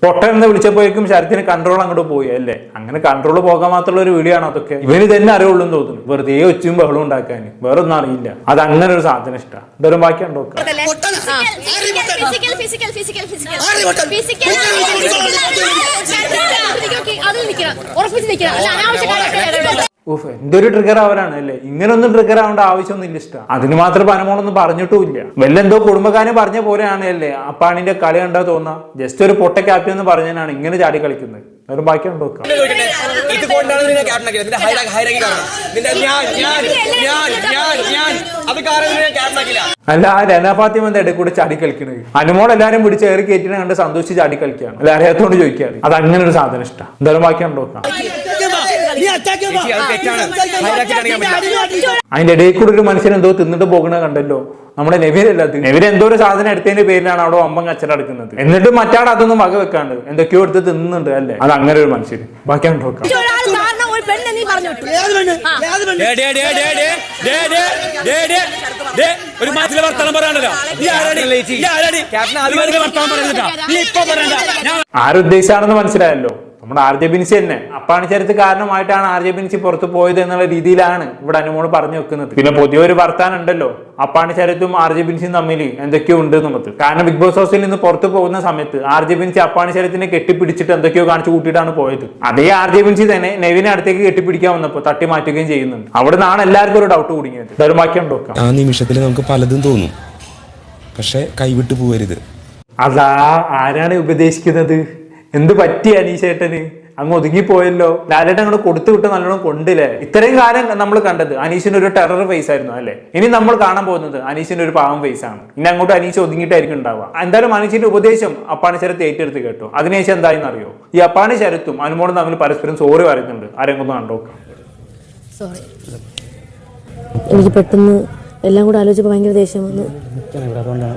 Speaker 2: ആരും
Speaker 9: സംസാരിക്കുമ്പോ മാറി നിൽക്ക്. നീ സംസാരിക്കുമ്പോ
Speaker 2: സൂക്ഷിച്ച് നോക്കണം, ഓവറാക്കണ്ട, മനസ്സിലായോ? ഓവറാക്കണ്ട. ഓവറാക്കണ്ട.
Speaker 3: സംസാരിക്കുമ്പോൾ എന്താ ചെയ്യണം
Speaker 1: ഉഫ്, പൊട്ട എന്ന് വിളിച്ചപ്പോഴേക്കും ശരത്തിന് കൺട്രോൾ അങ്ങോട്ട് പോയി അല്ലേ അങ്ങനെ കൺട്രോൾ പോകാൻ മാത്രമുള്ള ഒരു ആണ് അതൊക്കെ ഇവന് തന്നെ അറിയുള്ളൂ എന്ന് തോന്നുന്നു വെറുതെ ഒച്ചും ബഹളം ഉണ്ടാക്കാൻ വേറെ ഒന്നും അറിയില്ല അത് അങ്ങനെ ഒരു സാധനം ഇഷ്ടമാണ് ഇതൊരു ബാക്കി
Speaker 9: ഉണ്ടോ പൊട്ടൻ. പൊട്ടൻ. പൊട്ടൻ.
Speaker 3: ഉറപ്പിച്ച് നിൽക്കണം അനാവശ്യ
Speaker 1: ഉഫ് എന്തൊരു ട്രിഗർ അവരാണ് അല്ലേ ഇങ്ങനൊന്നും ട്രിഗർ ആവേണ്ട ആവശ്യമൊന്നും ഇഷ്ടം അതിന് മാത്രം പനമോളൊന്നും പറഞ്ഞിട്ടുമില്ല വല്ല എന്തോ കുടുംബക്കാരൻ പറഞ്ഞ പോലെയാണ് അല്ലേ അപ്പാണിന്റെ കളി കണ്ടാ തോന്നാ ജസ്റ്റ് ഒരു പൊട്ട ക്യാപ്റ്റൻ എന്ന് പറഞ്ഞാണ് ഇങ്ങനെ ചാടി കളിക്കുന്നത് ഒരു ബാക്കി അല്ല ആ രനാഫാത്തിമ എന്താ ഇടയിൽ കൂടെ ചാടി കളിക്കണത് അനുമോൾ എല്ലാരും പിടിച്ച് ഏറി കയറ്റിനെ കണ്ട് സന്തോഷിച്ച് ചാടി കളിക്കുകയാണ് അല്ല അറിയാത്തോണ്ട് ചോദിക്കാറ് അത് അങ്ങനെ ഒരു സാധനം ഇഷ്ടം എന്തായാലും ബാക്കി
Speaker 9: ഉണ്ടോ
Speaker 1: അതിന്റെ ഇടയിൽ കൂടെ ഒരു മനുഷ്യൻ എന്തോ തിന്നിട്ട് പോകുന്നത് കണ്ടല്ലോ നമ്മുടെ നെവിരല്ലാത്ത നെവിര എന്തോ ഒരു സാധനം എടുത്തതിന്റെ പേരിലാണ് അവിടെ ഒമ്പം കച്ചറടക്കുന്നത് എന്നിട്ട് മറ്റാൾ അതൊന്നും വക വെക്കാണ്ട് എന്തൊക്കെയോ എടുത്ത് തിന്നുന്നുണ്ട് അല്ലേ അത് അങ്ങനെ ഒരു മനുഷ്യൻ ബാക്കി അങ്ങോട്ട് വെക്കാം
Speaker 3: ഒരു പെണ്ണ് നീ പറഞ്ഞു വിട്ടു
Speaker 9: ഏത് പെണ്ണ് ഏത് പെണ്ണ്
Speaker 4: ഒരു മാറ്റിലെ വർത്തമാനം പറയണ്ട
Speaker 1: ആരുദ്ദേശാണെന്ന് മനസ്സിലായല്ലോ നമ്മുടെ ആർ ജെ ബിൻസി തന്നെ. അപ്പാണ് ചരിത്ര കാരണമായിട്ടാണ് ആർ ജെ ബിൻസി പുറത്തു പോയത് എന്നുള്ള രീതിയിലാണ് ഇവിടെ അനുമോൾ പറഞ്ഞു വെക്കുന്നത്. പിന്നെ പുതിയൊരു വർത്താനം ഉണ്ടല്ലോ. അപ്പാണ് ചരിത്തും ആർ ജെ ബിൻസിയും തമ്മിൽ എന്തൊക്കെയോ ഉണ്ട് നമുക്ക് കാരണം ബിഗ് ബോസ് ഹൗസിൽ നിന്ന് പുറത്തു പോകുന്ന സമയത്ത് ആർ ജെ ബിൻസി അപ്പാണ് ചരിത്തിനെ കെട്ടിപ്പിടിച്ചിട്ട് എന്തൊക്കെയോ കാണിച്ചു കൂട്ടിയിട്ടാണ് പോയത്. അതേ ആർ ജെ ബിൻസി തന്നെ നെവിനെ അടുത്തേക്ക് കെട്ടിപ്പിടിക്കാൻ വന്നപ്പോൾ തട്ടി മാറ്റുകയും ചെയ്യുന്നുണ്ട്. അവിടെ നിന്നാണ് എല്ലാവർക്കും ഒരു ഡൗട്ട് കുടുങ്ങിയത് എന്തായാലും
Speaker 12: ആ നിമിഷത്തിൽ നമുക്ക് പലതും തോന്നും. പക്ഷെ കൈവിട്ട് പോകരുത്
Speaker 1: അതാ ആരാണ് ഉപദേശിക്കുന്നത്? എന്ത് പറ്റി അനീഷേട്ടന്? അങ്ങ് ഒതുങ്ങിപ്പോയല്ലോ. ലാലേട്ടൻ അങ്ങോട്ട് കൊടുത്തു വിട്ട് നല്ലോണം കൊണ്ടില്ലേ? ഇത്രയും കാലം നമ്മൾ കണ്ടത് അനീഷിന് ഒരു ടെറർ ഫേസ് ആയിരുന്നു അല്ലേ? ഇനി നമ്മൾ കാണാൻ പോകുന്നത് അനീഷിന്റെ ഒരു പാവം ഫേസ് ആണ്. ഇനി അങ്ങോട്ട് അനീഷ് ഒതുങ്ങിയിട്ടായിരിക്കും ഉണ്ടാവുക. എന്തായാലും അനീഷിന്റെ ഉപദേശം അപ്പാണി ശരത്ത് ഏറ്റെടുത്ത് കേട്ടോ. അതിനുശേഷം എന്തായെന്ന് അറിയോ ഈ അപ്പാണി ശരത്തും അനുമോളും തമ്മിൽ പരസ്പരം സോറി പറയുന്നുണ്ട്. ആരെങ്കിലും കണ്ടോ
Speaker 3: സോറി എനിക്ക് പെട്ടെന്ന് എല്ലാം കൂടെ ആലോചിച്ചപ്പോൾ ഭയങ്കര ദേഷ്യം വന്നു.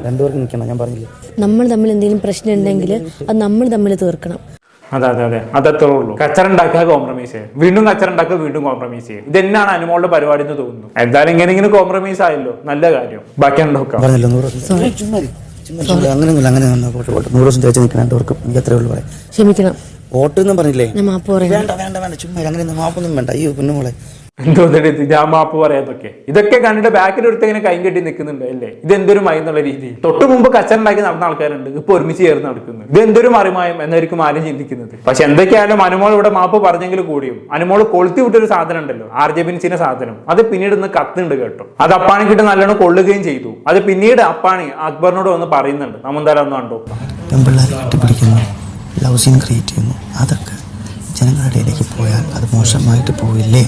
Speaker 12: രണ്ടുപേർക്കും നിൽക്കണം ഞാൻ പറഞ്ഞില്ല?
Speaker 3: നമ്മൾ തമ്മിൽ എന്തെങ്കിലും പ്രശ്നം ഉണ്ടെങ്കിൽ അത് നമ്മൾ തമ്മിൽ തീർക്കണം.
Speaker 1: അതെ അതെ അതെ. അതത്രേ ഉള്ളൂ. കച്ചറ ഉണ്ടാക്കുക കോംപ്രമൈസ് ചെയ്യും. വീണ്ടും കച്ചറ ഉണ്ടാക്കുക വീണ്ടും കോംപ്രമൈസ് ചെയ്യും. ഇതെന്നാണ് അനുമോളുടെ പരിപാടി എന്ന് തോന്നുന്നു. എന്തായാലും ഇങ്ങനെ ഇങ്ങനെ കോംപ്രമൈസ് ആയല്ലോ. നല്ല കാര്യം. ബാക്കി
Speaker 12: ചുമ്മാ അങ്ങനെ അങ്ങനെ നൂറ് ദിവസം തേച്ച് നിൽക്കണം. രണ്ടുപേർക്കും എനിക്ക് അത്രേ ഉള്ളൂ പറയാം
Speaker 3: ക്ഷമിക്കണം.
Speaker 12: വോട്ട് എന്നും പറഞ്ഞില്ലേ?
Speaker 3: ഞാൻ മാപ്പ് പറയുന്നു
Speaker 12: വേണ്ട വേണ്ട വേണ്ട. ചുമ്മാ അങ്ങനെ ഒന്നും മാപ്പൊന്നും വേണ്ട. അയ്യോ പൊന്നുമോളെ.
Speaker 1: എന്തോ ഇത്? ഞാൻ മാപ്പ് പറയാതൊക്കെ ഇതൊക്കെ. കണ്ടിട്ട് ബാക്കിൽ ഒരുത്ത ഇങ്ങനെ കൈ കെട്ടി നിൽക്കുന്നുണ്ട് അല്ലേ? ഇത് എന്തൊരു മയം എന്നുള്ള രീതി. തൊട്ട് മുമ്പ് കച്ചറുണ്ടാക്കി നടന്ന ആൾക്കാരുണ്ട്. ഇപ്പൊ ഒരുമിച്ച് ചേർന്ന് നടക്കുന്നു. ഇത് എന്തൊരു മറിമായം എന്നായിരിക്കും ആരും ചിന്തിക്കുന്നത്. പക്ഷെ എന്തൊക്കെയായാലും അനുമോൾ ഇവിടെ മാപ്പ് പറഞ്ഞെങ്കിൽ കൂടിയും അനുമോൾ കൊളുത്തി വിട്ടൊരു സാധനം ഉണ്ടല്ലോ ആർ ജെ ബിൻസിന്റെ സാധനം. അത് പിന്നീട് ഇന്ന് കത്തുണ്ട് കേട്ടോ. അത് അപ്പാണി കിട്ടി നല്ലോണം കൊള്ളുകയും ചെയ്തു. അത് പിന്നീട് അപ്പാണി അക്ബറിനോട് വന്ന് പറയുന്നുണ്ട്. നമ്മെന്തായാലും ഒന്ന് കണ്ടു?
Speaker 12: ലവ് ക്രിയേറ്റ് ചെയ്യുന്നു. അതൊക്കെ ജനങ്ങളുടെ ഇടയിലേക്ക് പോയാൽ അത് മോശമായിട്ട് പോവില്ലേ?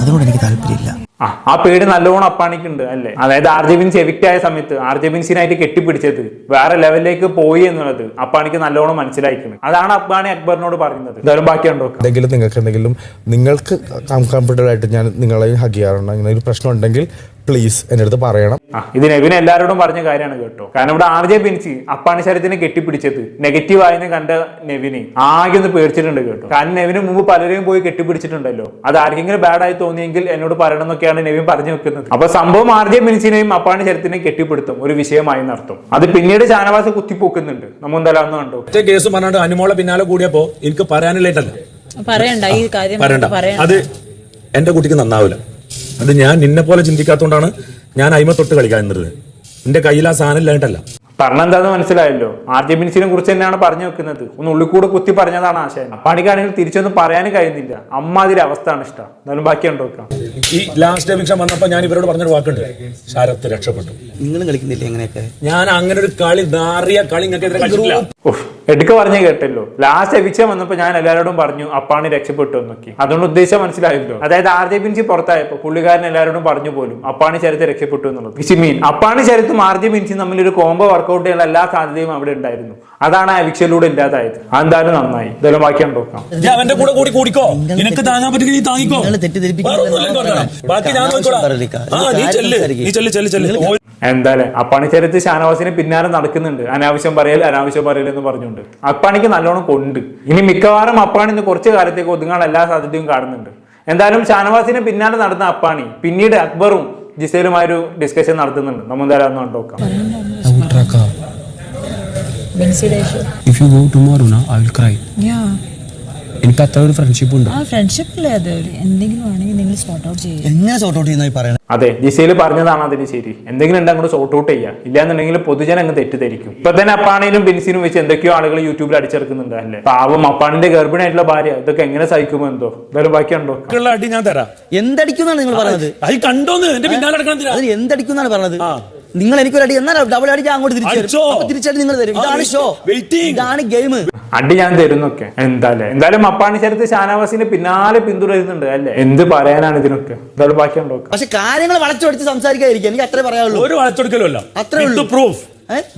Speaker 12: അതിനോട് എനിക്ക് താല്പര്യമില്ല.
Speaker 1: ആ. ആ പേര് നല്ലോണം അപ്പാണിക്കുണ്ട് അല്ലേ? അതായത് ആർ ജെ ബിൻസ് എവിക്റ്റ് ആയ സമയത്ത് ആർ ജെ ബിൻസിനായിട്ട് കെട്ടിപ്പിടിച്ചത് വേറെ ലെവലിലേക്ക് പോയി എന്നുള്ളത് അപ്പാണിക്ക് നല്ലോണം മനസ്സിലായിക്കുന്നത് അതാണ് അപ്പാണി അക്ബറിനോട് പറയുന്നത് എന്തായാലും ബാക്കിയുണ്ടോ?
Speaker 2: എന്തെങ്കിലും നിങ്ങൾക്ക് എന്തെങ്കിലും നിങ്ങൾക്ക് കംഫർട്ടബിൾ ആയിട്ട് ഞാൻ നിങ്ങളെ ഹഗ് ചെയ്യാറുണ്ട്? അങ്ങനെ ഒരു പ്രശ്നം ഉണ്ടെങ്കിൽ പ്ലീസ് എന്റെ അടുത്ത് പറയണം.
Speaker 1: ഇത് നെവിൻ എല്ലാവരോടും പറഞ്ഞ കാര്യമാണ് കേട്ടോ. കാരണം ഇവിടെ ആർ ജെ ബിൻസി അപ്പാണി ശരത്തിനെ കെട്ടിപ്പിടിച്ചത് നെഗറ്റീവ് ആയെന്ന് കണ്ട നെവിനെ ആകെ ഒന്ന് പേടിച്ചിട്ടുണ്ട് കേട്ടോ. കാരണം നെവിന് മുമ്പ് പലരെയും പോയി കെട്ടിപ്പിടിച്ചിട്ടുണ്ടല്ലോ. അത് ആർക്കെങ്കിലും ബാഡ് ആയി തോന്നിയെങ്കിൽ എന്നോട് പറയണം എന്നൊക്കെയാണ് നവീൻ പറഞ്ഞു വെക്കുന്നത്. അപ്പൊ സംഭവം ആർ ജെ മിനിച്ചിനെയും അപ്പാണ് ശരത്തിനെയും കെട്ടിപ്പിടുത്തും ഒരു വിഷയമായി നടത്തും. അത് പിന്നീട് ഷാനവാസ് കുത്തിപ്പോക്കുന്നുണ്ട്. നമ്മൾ എന്തായാലും കണ്ടു?
Speaker 4: ഒറ്റ കേസ് പറഞ്ഞാണ്ട് അനുമോളെ പിന്നാലെ കൂടിയപ്പോ എനിക്ക് പറയാനില്ലേട്ടല്ല
Speaker 7: പറയണ്ട ഈ കാര്യം
Speaker 4: പറയണ്ട. അത് എന്റെ കുട്ടിക്ക് നന്നാവില്ല. അത് ഞാൻ നിന്നെ പോലെ ചിന്തിക്കാത്തോണ്ടാണ് ഞാൻ അയിമ തൊട്ട് കളിക്കാൻ നിന്നത്. എന്റെ കയ്യിൽ ആ സാധനം ഇല്ലായിട്ടല്ല
Speaker 1: പറഞ്ഞെന്താന്ന് മനസ്സിലായല്ലോ. ആർ ജെ ബിൻസിനെ കുറിച്ച് തന്നെയാണ് പറഞ്ഞു വെക്കുന്നത്. ഒന്ന് ഉള്ളിക്കൂടെ കുത്തി പറഞ്ഞതാണ് ആശയം. പണിക്കാണെങ്കിൽ തിരിച്ചൊന്നും പറയാനും കഴിയുന്നില്ല. അമ്മാതിരി അവസ്ഥയാണ് ഇഷ്ടം. എന്നാലും ബാക്കി ഉണ്ടോ
Speaker 4: ഈ ലാസ്റ്റ് എവിക്ഷൻ വന്നപ്പോ ഞാൻ ഇവരോട് പറഞ്ഞൊരു വാക്കുണ്ട്. ശരത്ത് രക്ഷപ്പെട്ടു.
Speaker 12: നിങ്ങളും കളിക്കുന്നില്ല എങ്ങനെയൊക്കെ
Speaker 4: ഞാൻ അങ്ങനെ ഒരു കളി നാറിയ കളി
Speaker 1: എടുക്ക പറഞ്ഞേ കേട്ടല്ലോ. ലാസ്റ്റ് എവിക്ഷൻ വന്നപ്പോ ഞാൻ എല്ലാവരോടും പറഞ്ഞു അപ്പാണി രക്ഷപ്പെട്ടു എന്നൊക്കെ. അതുകൊണ്ട് ഉദ്ദേശം മനസ്സിലായല്ലോ. അതായത് ആർ ജെ ബിൻസി പുറത്തായപ്പോ പുള്ളിക്കാരൻ എല്ലാവരോടും പറഞ്ഞു പോലും അപ്പാണി ചരിത്ത് രക്ഷപ്പെട്ടു എന്നുള്ളത്. മീൻ അപ്പാണി ചരിത്തും ആർ ജെ ബിൻസിയും തമ്മിൽ ഒരു കോംബോ വർക്കൗട്ട് ചെയ്യാനുള്ള എല്ലാ സാധ്യതയും അവിടെ ഉണ്ടായിരുന്നു. അതാണ് ആ വിക്ഷയിലൂടെ ഇല്ലാതായത്. എന്തായാലും നന്നായി. ഇതെല്ലാം ബാക്കി
Speaker 4: നോക്കാം. അവന്റെ കൂടെ കൂടി കൂടിക്കോ. നിനക്ക് താങ്ങാൻ പറ്റുമെങ്കിൽ നീ താങ്ങിക്കോ. ബാക്കി ഞാൻ
Speaker 1: എന്തായാലും ഷാനവാസിന് പിന്നാലെ നടക്കുന്നുണ്ട്. അനാവശ്യം പറയൽ അനാവശ്യം പറയൽ എന്ന് പറഞ്ഞുകൊണ്ട്. അപ്പാണിക്ക് നല്ലോണം കൊണ്ട്. ഇനി മിക്കവാറും അപ്പാണി ഇന്ന് കുറച്ച് കാലത്തേക്ക് ഒതുങ്ങാൻ എല്ലാ സാധ്യതയും കാണുന്നുണ്ട്. എന്തായാലും ഷാനവാസിന് പിന്നാലെ നടന്ന അപ്പാണി പിന്നീട് അക്ബറും ജിസേലുമായൊരു ഡിസ്കഷൻ നടത്തുന്നുണ്ട്. നമ്മൾ എന്തായാലും ഒന്ന് കണ്ടോക്കാം
Speaker 4: If you go tomorrow now, I will cry. എനിക്ക് അത്ര ഒരു ഫ്രണ്ട്ഷിപ്പ് ഉണ്ട്.
Speaker 7: ആ ഫ്രണ്ട്ഷിപ്പ് ഇല്ല അത് എന്തെങ്കിലും ആണെങ്കിൽ നിങ്ങൾ സോർട്ട് ഔട്ട് ചെയ്യുക
Speaker 12: എങ്ങനെ സോർട്ട് ഔട്ട് ചെയ്യുന്നതായി പറയുന്നത്
Speaker 1: അതെ ജിസയിൽ പറഞ്ഞതാണ് അതിന് ശരി. എന്തെങ്കിലും ഉണ്ടെങ്കിൽ അങ്ങോട്ട് സോർട്ട് ഔട്ട് ചെയ്യാം. ഇല്ലാന്നുണ്ടെങ്കിൽ പൊതുജനം അങ്ങ് തെറ്റിദ്ധരിക്കും. ഇപ്പൊ തന്നെ അപ്പാണിനും ബിൻസിനും വെച്ച് എന്തൊക്കെയോ ആളുകൾ യൂട്യൂബിൽ അടിച്ചെടുക്കുന്നുണ്ട് അല്ലേ? പാവം അപ്പാണിന്റെ ഗർഭിണിയായിട്ടുള്ള ഭാര്യ ഇതൊക്കെ എങ്ങനെ സഹിക്കുമോ എന്തോ? എന്തായാലും ബാക്കിയുണ്ടോ?
Speaker 4: അടി ഞാൻ തരാം.
Speaker 12: എന്തടിക്കുന്നാണ് നിങ്ങൾ പറഞ്ഞത്?
Speaker 4: അത് കണ്ടോന്ന് എന്റെ പിന്നാലെ
Speaker 12: എന്തടിക്കുന്നാണ് പറഞ്ഞത്? നിങ്ങൾ എനിക്കൊരു അടി എന്നാൽ ഡബിൾ അടി ഞാൻ അങ്ങോട്ട് തിരിച്ചു തിരിച്ചടി നിങ്ങൾ തരും. ഇതാണ് ഷോ. ഇതാണ് ഗെയിം
Speaker 1: അടി ഞാൻ തരുന്നൊക്കെ. എന്തായാലും എന്തായാലും മപ്പാണി ചരിത്ത് ഷാനവാസിന്റെ പിന്നാലെ പിന്തുടരുന്നുണ്ട് അല്ലേ? എന്ത് പറയാനാണ് ഇതിനൊക്കെ? എന്തായാലും ബാക്കിയുണ്ടോ?
Speaker 12: പക്ഷെ കാര്യങ്ങൾ വളച്ചൊടിച്ച് സംസാരിക്കാതിരിക്കും എനിക്ക് അത്രേ പറയാനുള്ളൂ.
Speaker 4: ഒരു വളച്ചൊടുക്കലല്ല അല്ല.
Speaker 12: അത്രേ ഉള്ളൂ.
Speaker 4: പ്രൂഫ്?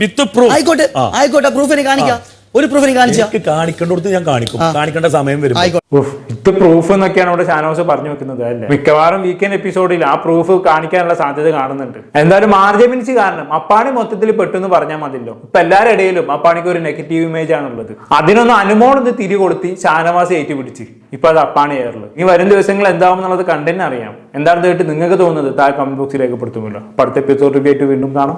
Speaker 4: വിത്ത് പ്രൂഫ്
Speaker 12: ആയിക്കോട്ടെ ആയിക്കോട്ടെ പ്രൂഫ് എനിക്ക് കാണിക്കാം. ഒരു പ്രൂഫ് കാണിച്ചു.
Speaker 13: കാണിക്കേണ്ട കൊടുത്ത് കാണിക്കേണ്ടടുത്ത് ഞാൻ കാണിക്കും. കാണിക്കേണ്ട സമയം വരും
Speaker 1: ഉഫ്, ഇത് പ്രൂഫ് എന്നൊക്കെയാണ് ഇവിടെ ഷാനോസ് പറഞ്ഞു വെക്കുന്നത് അല്ലേ? മിക്കവാറും വീക്കെൻഡ് എപ്പിസോഡിൽ ആ പ്രൂഫ് കാണിക്കാനുള്ള സാധ്യത കാണുന്നുണ്ട്. എന്തായാലും മാർജമിൻസ് കാരണം അപ്പാണി മൊത്തത്തിൽ പെട്ടെന്ന് പറഞ്ഞാൽ മതിയല്ലോ. ഇപ്പൊ എല്ലാവരുടെ ഇടയിലും അപ്പാണിക്ക് ഒരു നെഗറ്റീവ് ഇമേജ് ആണുള്ളത്. അതിനൊന്ന് അനുമോളൊന്ന് തിരി കൊടുത്തി ഷാനവാസ് ഏറ്റുപിടിച്ച്. ഇപ്പൊ അത് അപ്പാണി ആയിരുന്നു ഇനി വരും ദിവസങ്ങൾ എന്താവും എന്നുള്ളത് കണ്ടന്നെ അറിയാം. എന്താണെന്ന് കേട്ട് നിങ്ങൾക്ക് തോന്നുന്നത് താഴെ കമന്റ് ബോക്സിൽ രേഖപ്പെടുത്തുമല്ലോ. അടുത്ത എപ്പിസോഡ് വീണ്ടും കാണാം.